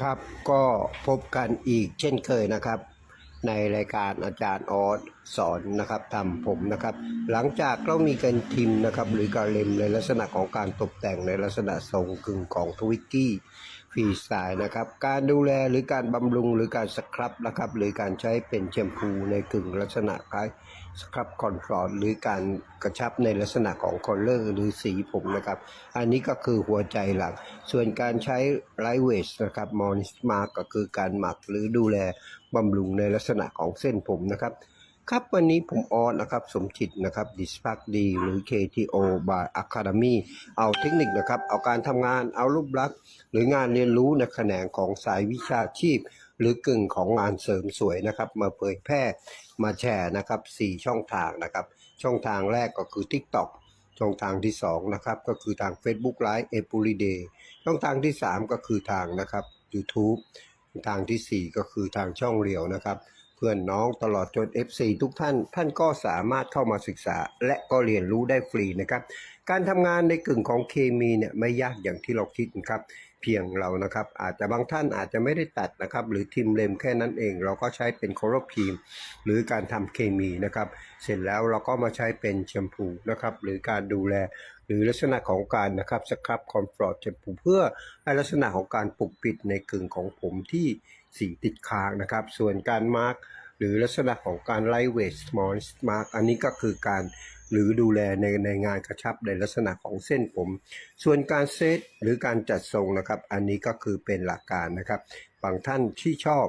ครับก็พบกันอีกเช่นเคยนะครับ ในรายการอาจารย์ออสสอนนะครับทำผมนะครับ หลังจากเรามีการทิมนะครับหรือการเล็มในลักษณะของการตกแต่งในลักษณะทรงกึ่งของทวิกกี้ฟรีสไตล์นะครับการดูแลหรือการบำรุงหรือการสครับนะครับหรือการใช้เป็นแชมพูในกึ่งลักษณะคล้าย สครับคอนทรอลหรือการกระชับในลักษณะของคอลเลอร์หรือสีผมนะครับ อันนี้ก็คือหัวใจหลัก ส่วนการใช้ไลท์เวสนะครับมอนิสมาก็คือการหมักหรือดูแลบำรุงในลักษณะของเส้นผมนะครับ ครับวันนี้ผมออนนะครับสมจิตนะครับดิสพักดีหรือ KTO by Academy เอาเทคนิคนะครับ เอาการทำงานเอารูปลักษณ์หรืองานเรียนรู้ในแขนงของสายวิชาชีพ หรือกึ่งของงานเสริมสวยนะครับ มาเผยแพร่มาแชร์นะครับ 4 ช่องทางนะครับ ช่องทางแรกก็คือ TikTok ช่องทางที่2นะครับก็คือทาง Facebook Live e p u r i Day ช่องทางที่ 3 ก็คือทางนะครับ YouTube ทางทีสี่ 4 ก็คือทางช่องเรียวนะครับเพื่อนน้องตลอดจน FC ทุกท่าน ท่านก็สามารถเข้ามาศึกษา และก็เรียนรู้ได้ฟรีนะครับ การทำงานในกึ่งของเคมีเนี่ยไม่ยากอย่างที่เราคิดนะครับ เพียงเรานะครับ อาจจะบางท่านอาจจะไม่ได้ตัดนะครับ หรือทิมเลมแค่นั้นเอง เราก็ใช้เป็นโครพีมหรือการทำเคมีนะครับ เสร็จแล้วเราก็มาใช้เป็นแชมพูนะครับ หรือการดูแล หรือลักษณะของการนะครับสครับคอมฟอร์ตแชมพูเพื่อให้ลักษณะของการปกปิดในกึ่งของผมที่สีติดค้างนะครับ ส่วนการมาร์กหรือลักษณะของการไลเวทสมอลมาร์กอันนี้ก็คือการ หรือดูแลในในงานกระชับในลักษณะของเส้นผม ส่วนการเซตหรือการจัดทรงนะครับ อันนี้ก็คือเป็นหลักการนะครับ บางท่านที่ชอบ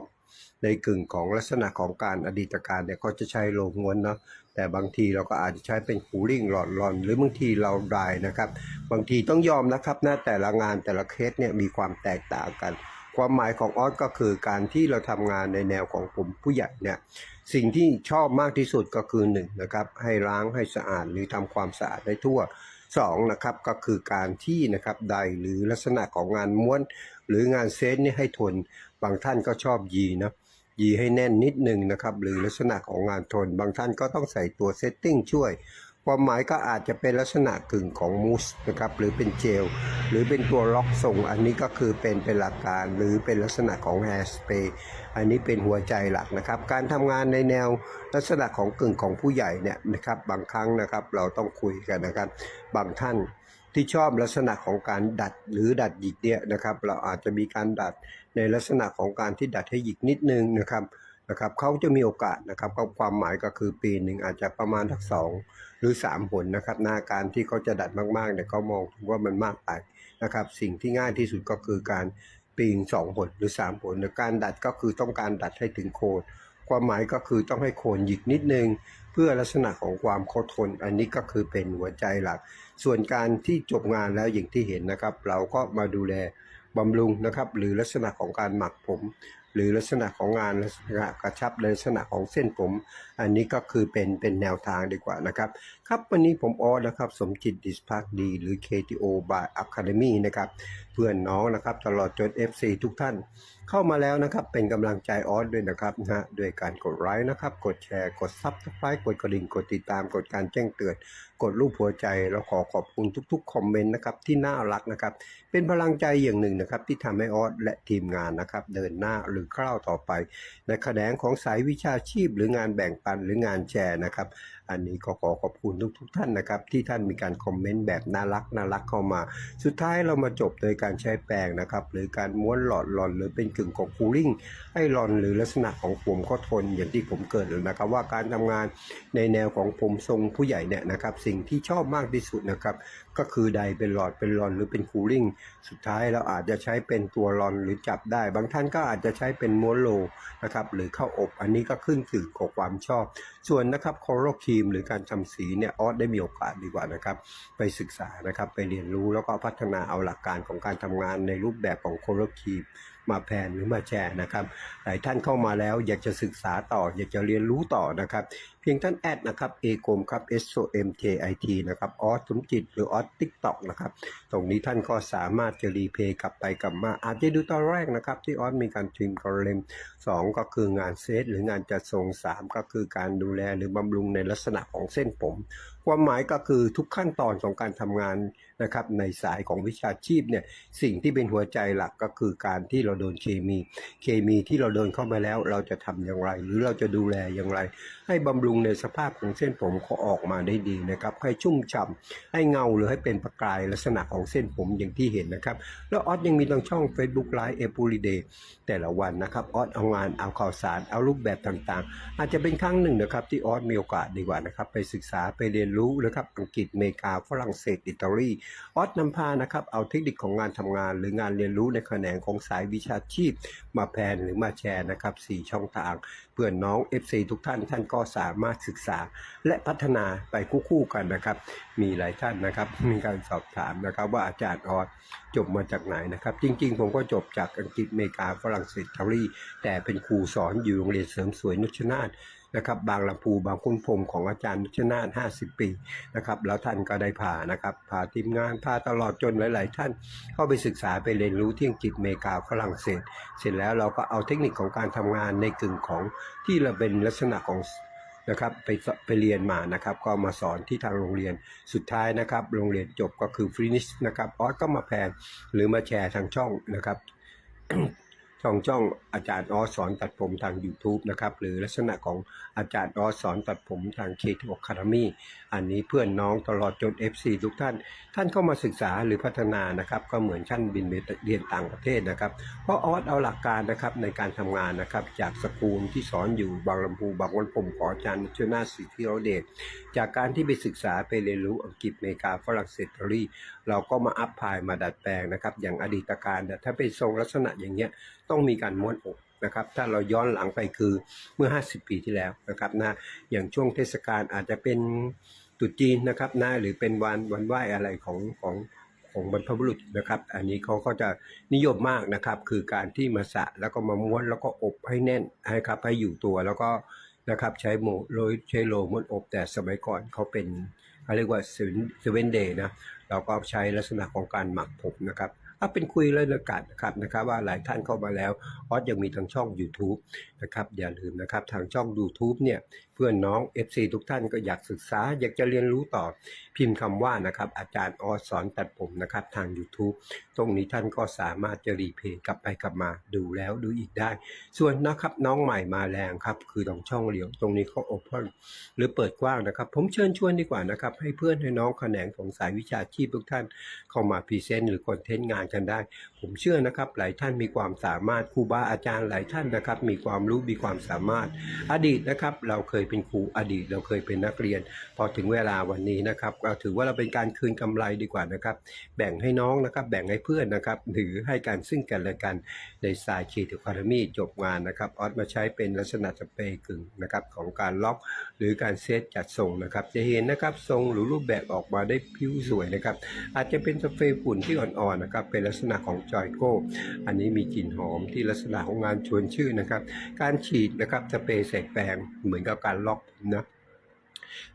ในกึ่งของลักษณะของการอดีตการเนี่ยก็จะใช้โลงม้วนเนาะแต่บางทีเราก็อาจจะใช้เป็นคูลิ่งหลอดลอน หรือบางทีเราดายนะครับ บางทีต้องยอมนะครับนะแต่ละงานแต่ละเคสเนี่ยมีความแตกต่างกัน ความหมายของออสก็คือการที่เราทำงานในแนวของผมผู้ใหญ่เนี่ยสิ่งที่ชอบมากที่สุดก็คือ1นงนะครับให้ล้างให้สะอาดหรือทำความสะอาดได้ทั่ว2นะครับก็คือการที่นะครับใดหรือลักษณะของงานม้วน หรืองานเซตนี่ให้ทนบางท่านก็ชอบยีนะยีให้แน่นนิดนึงนะครับหรือลักษณะของงานทน บางท่านก็ต้องใส่ตัวเซตติ้งช่วย ความหมายก็อาจจะเป็นลักษณะกึ่งของมูสนะครับหรือเป็นเจล หรือเป็นตัวล็อกทรงอันนี้ก็คือเป็นเป็นหลักการ หรือเป็นลักษณะของแฮร์สเปรย์อันนี้เป็นหัวใจหลักนะครับ การทำงานในแนวลักษณะของกึ่งของผู้ใหญ่เนี่ยนะครับบางครั้งนะครับเราต้องคุยกันนะครับ บางท่านที่ชอบลักษณะของการดัดหรือดัดหยิกเนี่ยนะครับ เราอาจจะมีการดัดในลักษณะของการที่ดัดให้หยิกนิดนึงนะครับ นะครับเขาจะมีโอกาสนะครับก็ความหมายก็คือปีหนึ่งอาจจะประมาณทักสองหรือ 3 ผลนะครับหน้าการที่เขาจะดัดมากๆเนี่ยเขามองว่ามันมากไปนะครับ สิ่งที่ง่ายที่สุดก็คือการปีง2ผลหรือ 3 ผลแต่การดัดก็คือต้องการดัดให้ถึงโคนความหมายก็คือต้องให้โคนหยิกนิดนึง เพื่อลักษณะของความคดทน อันนี้ก็คือเป็นหัวใจหลัก ส่วนการที่จบงานแล้วอย่างที่เห็นนะครับ เราก็มาดูแลบำรุงนะครับ หรือลักษณะของการหมักผม หรือลักษณะของงานลักษณะกระชับลักษณะของเส้นผม อันนี้ก็คือเป็นเป็นแนวทางดีกว่านะครับ ครับวันนี้ผมออสนะครับสมจิตดิสพักดี หรือ KTO by Academy นะครับเพื่อนน้องนะครับตลอดจน FC ทุกท่านเข้ามาแล้วนะครับ เป็นกำลังใจออสด้วยนะครับนะฮะด้วยการกดไลค์นะครับ กดแชร์กด Subscribe กดกระดิ่ง กดติดตาม กดการแจ้งเตือน กดรูปหัวใจแล้วขอขอบคุณทุกๆคอมเมนต์นะครับที่น่ารักนะครับ เป็นพลังใจอย่างหนึ่งนะครับที่ทำให้ออสและทีมงานนะครับ เดินหน้าหรือก้าวต่อไป ในแขนงของสายวิชาชีพหรืองานแบ่งปันหรืองานแชร์นะครับ อันนี้ก็ขอขอบคุณทุกๆทท่านนะครับ ที่ท่านมีการคอมเมนต์แบบน่ารักน่ารักเข้ามา สุดท้ายเรามาจบโดยการใช้แปรงนะครับ หรือการม้วนหลอดหลอนหรือเป็นกึ่งของคูลิ่งให้หลอนหรือลักษณะของผมก็ทนอย่างที่ผมเกิดเลยนะครับ ว่าการทำงานในแนวของผมทรงผู้ใหญ่เนี่ยนะครับ สิ่งที่ชอบมากที่สุดนะครับ ก็คือใดเป็นหลอดเป็นหลอนหรือเป็นคูลิ่งสุดท้ายเราอาจจะใช้เป็นตัวหลอนหรือจับได้ บางท่านก็อาจจะใช้เป็นม้วนโลนะครับ หรือเข้าอบอันนี้ก็ขึ้นอยู่กับความชอบ ส่วนนะครับคอโรครีมหรือการทำสีเนี่ยออสได้มีโอกาสดีกว่านะครับ ไปศึกษานะครับไปเรียนรู้แล้วก็พัฒนาเอาหลักการของการทำงานในรูปแบบของโคโรครีม มาแพนหรือมาแชร์นะครับ หลายท่านเข้ามาแล้วอยากจะศึกษาต่อ อยากจะเรียนรู้ต่อนะครับ เพียงท่านแอดนะครับเอกมครับ S O M J I T นะครับออสสมจิต หรือออสทิกต็อกนะครับ ตรงนี้ท่านก็สามารถจะรีเพย์กลับไปกลับมา อาจจะดูตอนแรกนะครับ ที่ออสมีการทริมคอร์เลมสองก็คืองานเซตหรืองานจัดทรงสามก็คือการดูแลหรือบำรุงในลักษณะของเส้นผม ความหมายก็คือทุกขั้นตอนของการทำงานนะครับในสายของวิชาชีพเนี่ยสิ่งที่เป็นหัวใจหลักก็คือการที่เราโดนเคมี เคมีที่เราโดนเข้ามาแล้วเราจะทำอย่างไร หรือเราจะดูแลอย่างไร ให้บำรุงในสภาพของเส้นผมเขาออกมาได้ดีนะครับให้ชุ่มฉ่ำให้เงาหรือให้เป็นประกายลักษณะของเส้นผมอย่างที่เห็นนะครับ แล้วออสยังมีทางช่อง Facebook Live Every Day แต่ละวันนะครับออสเอางานเอาข่าวสารเอารูปแบบต่างๆ อาจจะเป็นครั้งหนึ่งนะครับที่ออสมีโอกาสดีกว่านะครับไปศึกษาไปเรียนรู้นะครับอังกฤษอเมริกาฝรั่งเศสอิตาลีออสนำพานะครับเอาเทคนิคของงานทำงาน หรืองานเรียนรู้ในแขนงของสายวิชาชีพ มาแพนหรือมาแชร์นะครับ4ช่องทาง เพื่อนน้อง FC ทุกท่านท่านก็สามารถศึกษา และพัฒนาไปคู่ๆกันนะครับ มีหลายท่านนะครับมีการสอบถามนะครับว่าอาจารย์ออสจบมาจากไหนนะครับ จริง ๆ ผมก็จบจากอังกฤษอเมริกาฝรั่งเศสอิตาลีแต่เป็นครูสอนอยู่โรงเรียนเสริมสวยนุชนาธ นะครับบางลำพูบางคุณพรมของอาจารย์นุชนาธ50 ปีนะครับแล้วท่านก็ได้พานะครับพาทีมงานพาตลอดจนหลาย ๆ ท่านเข้าไปศึกษาไปเรียนรู้ที่อังกฤษอเมริกาฝรั่งเศส เสร็จแล้วเราก็เอาเทคนิคของการทำงานในกึ่งของที่เราเป็นลักษณะของนะครับไปไปเรียนมานะครับ ก็มาสอนที่ทางโรงเรียนสุดท้ายนะครับ โรงเรียนจบก็คือฟินิชนะครับออสก็มาแพนหรือมาแชร์ทางช่องนะครับ ช่องช่องอาจารย์ออสสอนตัดผมทาง YouTube นะครับ หรือลักษณะของอาจารย์ออสสอนตัดผมทางเคทอคา a มีอันนี้เพื่อนน้องตลอดจน FC ทุกท่าน ท่านเข้ามาศึกษาหรือพัฒนานะครับ ก็เหมือนท่านบินไปเรียนต่างประเทศนะครับ เพราะออสเอาหลักการนะครับในการทำงานนะครับ จากสกูลที่สอนอยู่บางลำพูบางวันผมขออาจารย์ชนาสิทธิโรเดชจากการที่ไปศึกษาไปเรียนรู้อังกฤษอเมริกาฝรั่งเศสอิตาลีเราก็มาอัพพายมาดัดแปลงนะครับ อย่างอดีตการถ้าเป็นทรงลักษณะอย่างเงี้ย ต้องมีการม้วนอกนะครับถ้าเราย้อนหลังไปคือเมื่อ 50 ปีที่แล้วนะครับนะอย่างช่วงเทศกาลอาจจะเป็นตุจีนนะครับนะหรือเป็นวันวันไหวอะไรของของของบรรพบุรุษนะครับ อันนี้เขาก็จะนิยมมากนะครับ คือการที่มาสระแล้วก็มาม้วนแล้วก็อบให้แน่นให้ครับให้อยู่ตัวแล้วก็นะครับใช้โมโรยใช้โลม้วนอบแต่สมัยก่อนเขาเป็นเขาเรียกว่าเซเว่นเดย์นะเราก็ใช้ลักษณะของการหมักผมนะครับ ถ้าเป็นคุยเรื่องอากาศนะครับนะครับว่าหลายท่านเข้ามาแล้วออสยังมีทางช่อง YouTube นะครับอย่าลืมนะครับทางช่อง YouTube เนี่ยเพื่อนน้อง FC ทุกท่านก็อยากศึกษา อยากจะเรียนรู้ต่อพิมพ์คำว่านะครับอาจารย์ออสสอนตัดผมนะครับทาง YouTube ตรงนี้ท่านก็สามารถจะรีเพย์กลับไปกลับมาดูแล้วดูอีกได้ ส่วนนะครับน้องใหม่มาแรงครับคือตรงช่องเหลียวตรงนี้เขาโอเพนหรือเปิดกว้างนะครับผมเชิญชวนดีกว่านะครับให้เพื่อนให้น้องแขนงของสายวิชาชีพทุกท่านเข้ามาพรีเซนต์หรือคอนเทนต์งานกันได้ ผมเชื่อนะครับ หลายท่านมีความสามารถครูบาอาจารย์หลายท่านนะครับ มีความรู้มีความสามารถ อดีตนะครับ เราเคยเป็นครูอดีต เราเคยเป็นนักเรียน พอถึงเวลาวันนี้นะครับก็ถือว่าเราเป็นการคืนกำไรดีกว่านะครับ แบ่งให้น้องนะครับ แบ่งให้เพื่อนนะครับหรือให้การซึ่งกันและกันในสายคีติคาร์มีจบงานนะครับออสมาใช้เป็นลักษณะสเปรย์กึ่งนะครับของการล็อกหรือการเซตจัดส่งนะครับ จะเห็นนะครับทรงหรือรูปแบบออกมาได้ผิวสวยนะครับ อาจจะเป็นสเปรย์ฝุ่นที่อ่อนๆนะครับเป็นลักษณะของจอยโก้ อันนี้มีกลิ่นหอมที่ลักษณะของงานชวนชื่นนะครับ การฉีดนะครับสเปรย์ใส่แปรงเหมือนกับการล็อกนะ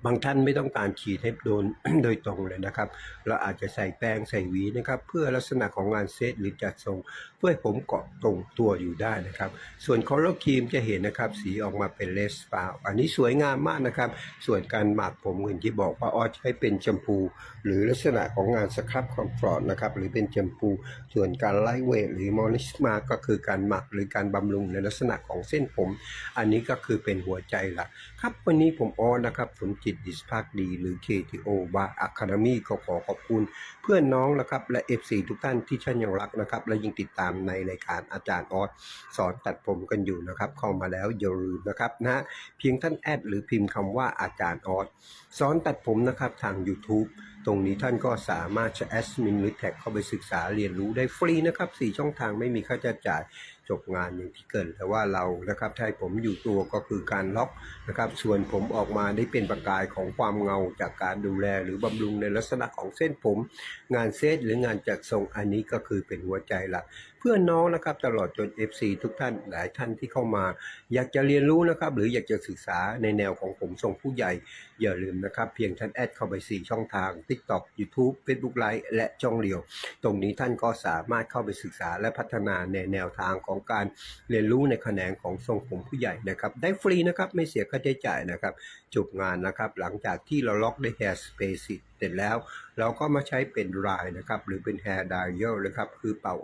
บางท่านไม่ต้องการฉีดให้โดนโดยตรงเลยนะครับ เราอาจจะใส่แป้งใส่หวีนะครับ เพื่อลักษณะของงานเซตหรือจัดทรง เพื่อให้ผมเกาะตรงตัวอยู่ได้นะครับ ส่วนคอลเลอร์ครีมจะเห็นนะครับ สีออกมาเป็นเลสฟาวอันนี้สวยงามมากนะครับ ส่วนการหมักผมอื่นที่บอกว่าออใช้เป็นแชมพู หรือลักษณะของงานสครับคอมฟอร์ตนะครับหรือเป็นแชมพู ส่วนการไลท์เวทหรือมอลิสมาก็คือการหมักหรือการบำรุงในลักษณะของเส้นผม อันนี้ก็คือเป็นหัวใจหลักครับวันนี้ผมออนะครับมจิตดิสภาคดี หรือ KTO บาอะคาเดมี่ก็ขอขอบคุณ เพื่อนน้องนะครับและ FC ทุกท่านที่ท่านยังรักนะครับ และยังติดตามในรายการอาจารย์ออสสอนตัดผมกันอยู่นะครับ เข้ามาแล้วอย่าลืมนะครับนะเพียงท่านแอดหรือพิมพ์คำว่าอาจารย์ออสสอนตัดผมนะครับทาง YouTube ตรงนี้ท่านก็สามารถจะแอดมินหรือแท็กเข้าไปศึกษาเรียนรู้ได้ฟรีนะครับ4ช่องทางไม่มีค่าใช้จ่าย จบงานอย่างที่เกินแต่ว่าเรานะครับถ้าผมอยู่ตัวก็คือการล็อกนะครับ ส่วนผมออกมาได้เป็นประกายของความเงาจากการดูแลหรือบำรุงในลักษณะของเส้นผม งานเซตหรืองานจัดทรงอันนี้ก็คือเป็นหัวใจหลักเพื่อนน้องนะครับตลอดจน FC ทุกท่านหลายท่านที่เข้ามา อยากจะเรียนรู้นะครับ หรืออยากจะศึกษาในแนวของผมทรงผู้ใหญ่ อย่าลืมนะครับ เพียงท่านแอดเข้าไป 4 ช่องทาง TikTok YouTube Facebook Live และช่องเดียว ตรงนี้ท่านก็สามารถเข้าไปศึกษาและพัฒนาในแนวทางของการเรียนรู้ในแขนงของทรงผมผู้ใหญ่นะครับ ได้ฟรีนะครับไม่เสียค่าใช้จ่ายนะครับจบงานนะครับ หลังจากที่เราล็อกด้วย Hair Space เสร็จแล้ว เราก็มาใช้เป็นรายนะครับ หรือเป็น Hair Dryer นะครับ คือเป่า